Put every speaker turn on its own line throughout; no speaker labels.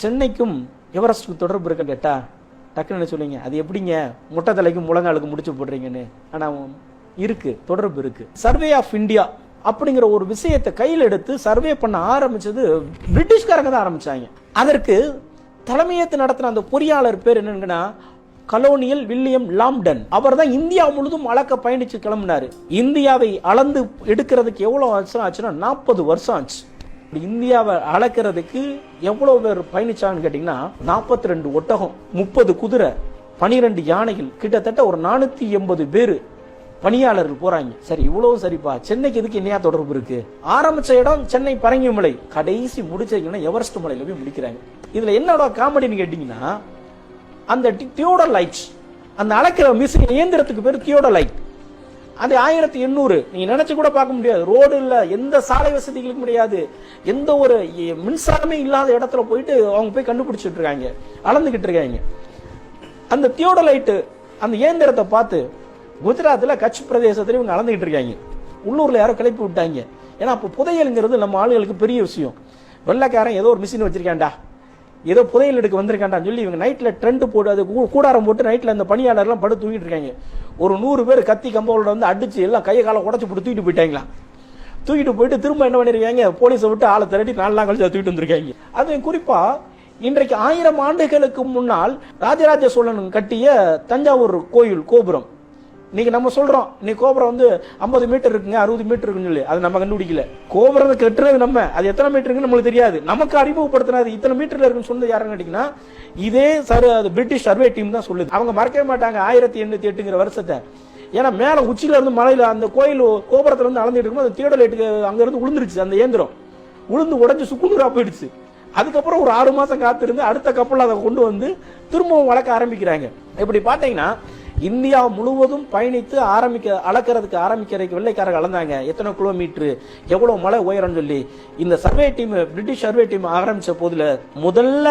சென்னைக்கும் எவரெஸ்ட்டுக்கு தொடர்பு இருக்க கேட்டா டக்குன்னு என்ன சொல்லுவீங்க அது எப்படிங்க? முட்டை தலைக்கும் முழங்காலுக்கு முடிச்சு போடுறீங்கன்னு. ஆனால் இருக்கு தொடர்பு இருக்கு. சர்வே ஆஃப் இந்தியா அப்படிங்கிற ஒரு விஷயத்தை கையில் எடுத்து சர்வே பண்ண ஆரம்பிச்சது பிரிட்டிஷ்காரங்க தான் ஆரம்பிச்சாங்க. அதற்கு தலைமையேற்று நடத்தின அந்த பொறியாளர் பேர் என்னங்கன்னா கலோனியல் வில்லியம் லாம்டன். அவர் தான் இந்தியா முழுதும் அளக்க பயணிச்சு கிளம்பினாரு. இந்தியாவை அளந்து எடுக்கிறதுக்கு எவ்வளவு வருஷம் ஆச்சுன்னா நாற்பது வருஷம் ஆச்சு. இந்தியாவை அளக்கிறதுக்கு எவ்வளவு பேர் பயணிச்சாங்கன்னு கேட்டீங்கன்னா நாற்பத்தி ரெண்டு ஒட்டகம் முப்பது குதிரை பனிரெண்டு யானைகள் கிட்டத்தட்ட ஒரு நானூத்தி எண்பது பேர் பணியாளர்கள் போறாங்க. சரி இவ்வளவு சரிப்பா. சென்னைக்கு எதுக்கு என்னையா தொடர்பு இருக்கு? ஆரம்பிச்ச இடம் சென்னை பரங்கிமலை கடைசி முடிச்சிருக்கீங்கன்னா எவரெஸ்ட் மலையில போய் முடிக்கிறாங்க. இதுல என்னோட காமெடின்னு கேட்டீங்கன்னா அந்த தியோடலைட் அந்த அளக்கிற மிஷின் இயந்திரத்துக்கு பேர் தியோட லைட். அது ஆயிரத்தி எண்ணூறு நீங்க நினைச்சு கூட பார்க்க முடியாது. ரோடு இல்ல எந்த சாலை வசதிகளுக்கும் கிடையாது. எந்த ஒரு மின்சாரமே இல்லாத இடத்துல போயிட்டு அவங்க போய் கண்டுபிடிச்சிட்டு இருக்காங்க. அளந்துகிட்டு இருக்காங்க. அந்த தியோடலைட்டு அந்த இயந்திரத்தை பார்த்து குஜராத்தில் கட்ச் பிரதேசத்துல இவங்க அளந்துகிட்டு இருக்காங்க. உள்ளூர்ல யாரோ கிளப்பி விட்டாங்க. ஏன்னா அப்போ புதையலுங்கிறது நம்ம ஆளுகளுக்கு பெரிய விஷயம். வெள்ளைக்காரன் ஏதோ ஒரு மிஷின் வச்சிருக்கான்டா. ஏதோ புதையல் எடுக்க வந்திருக்காண்டான்னு சொல்லி இவங்க நைட்டில் ட்ரெண்ட் போட்டு அது கூடாரம் போட்டு நைட்டில் அந்த பணியாளர்லாம் படு தூங்கிட்டு இருக்காங்க. ஒரு நூறு பேர் கத்தி கம்பவுல வந்து அடிச்சு எல்லாம் கையை காலை உடச்சி போட்டு தூக்கிட்டு போயிட்டாங்களாம் தூக்கிட்டு போயிட்டு திரும்ப என்ன பண்ணிருக்காங்க? போலீஸை விட்டு ஆளை திரட்டி நாலு நாள் கழிச்சு தூக்கிட்டு வந்திருக்காங்க. அது குறிப்பாக இன்றைக்கு ஆயிரம் ஆண்டுகளுக்கு முன்னால் ராஜராஜ சோழன் கட்டிய தஞ்சாவூர் கோயில் கோபுரம். இன்னைக்கு நம்ம சொல்றோம் இன்னைக்கு கோபுரம் வந்து 50 மீட்டர் இருக்குங்க அறுபது மீட்டர் இருக்குன்னு சொல்லி. அது நம்ம கண்டுபிடிக்கல. கோபுரம் கட்டுறது நம்ம. அது எத்தனை மீட்டர் நம்மளுக்கு தெரியாது. நமக்கு அறிமுகப்படுத்தினா அது இத்தனை மீட்டர்ல இருக்குன்னு சொன்னது யாருன்னு கேட்டீங்கன்னா இதே சர் அது பிரிட்டிஷ் சர்வே டீம் தான் சொல்லுது. அவங்க மறக்கவே மாட்டாங்க ஆயிரத்தி எண்ணூத்தி எட்டுங்கிற வருஷத்தை. ஏன்னா மேல உச்சியில இருந்து மலையில அந்த கோயில் கோபுரத்துல இருந்து அளந்துட்டு இருக்கும்போது அந்த தியோடலைட்டுக்கு லைட்டுக்கு அங்கேருந்து விழுந்துருச்சு அந்த இயந்திரம். உளுந்து உடஞ்சி சுக்குநூறாக போயிடுச்சு. அதுக்கப்புறம் ஒரு ஆறு மாசம் காத்திருந்து அடுத்த கப்பல் அதை கொண்டு வந்து திரும்பவும் வளர்க்க ஆரம்பிக்கிறாங்க. இப்படி பாத்தீங்கன்னா இந்தியா முழுவதும் பயணித்து ஆரம்பிக்க அளக்கிறதுக்கு ஆரம்பிக்கிறதுக்கு வெள்ளைக்காரங்க அளந்தாங்க. எத்தனை கிலோமீட்டர் எவ்வளோ மலை உயரம்னு சொல்லி. இந்த survey team British survey team ஆரம்பிச்ச போதுல முதல்ல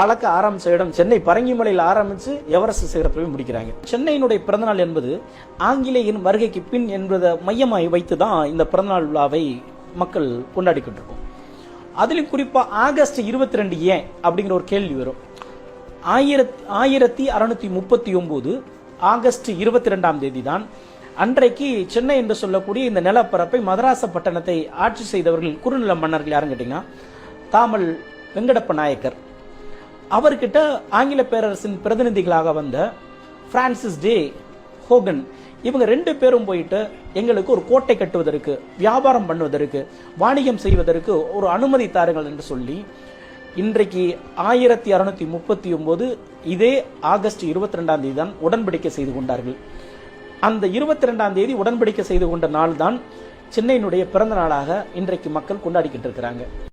அளக்க ஆரம்பிச்ச இடம் சென்னை. பரங்கிமலையில் ஆரம்பித்து எவரெஸ்ட் சிகரத்தில் போய் முடிக்கிறாங்க சென்னையினுடைய பிறந்தநாள் என்பது ஆங்கிலேயின் வருகைக்கு பின் என்பதை மையமாய் வைத்து தான் இந்த பிறந்தநாள் விழாவை மக்கள் கொண்டாடிக்கிட்டு இருக்கோம் அதிலும் குறிப்பாக ஆகஸ்ட் இருபத்தி ரெண்டு ஏன் அப்படிங்கிற ஒரு கேள்வி வரும். ஆயிரத்தி ஆயிரத்தி அறுநூத்தி முப்பத்தி ஒன்பது ஆகஸ்ட் இருபத்தி ரெண்டாம் தேதி தான் அன்றைக்கு சென்னை என்று சொல்லக்கூடிய இந்த நிலப்பரப்பை மதராச பட்டணத்தை ஆட்சி செய்தவர்கள் குறுநில மன்னர்கள் யாருன்னு கேட்டீங்கன்னா தாமல் வெங்கடப்ப நாயக்கர். அவர்கிட்ட ஆங்கில பேரரசின் பிரதிநிதிகளாக வந்த பிரான்சிஸ் டே ஹோகன். இவங்க ரெண்டு பேரும் போயிட்டு எங்களுக்கு ஒரு கோட்டை கட்டுவதற்கு வியாபாரம் பண்ணுவதற்கு வாணிகம் செய்வதற்கு ஒரு அனுமதி தாருங்கள் என்று சொல்லி இன்றைக்கு ஆயிரத்தி அறுநூத்தி முப்பத்தி ஒன்பது இதே ஆகஸ்ட் இருபத்தி ரெண்டாம் தேதி தான் உடன்படிக்கை செய்து கொண்டார்கள். அந்த இருபத்தி ரெண்டாம் தேதி உடன்படிக்கை செய்து கொண்ட நாள் தான் சென்னையினுடைய பிறந்த நாளாக இன்றைக்கு மக்கள் கொண்டாடிக்கிட்டு இருக்கிறாங்க.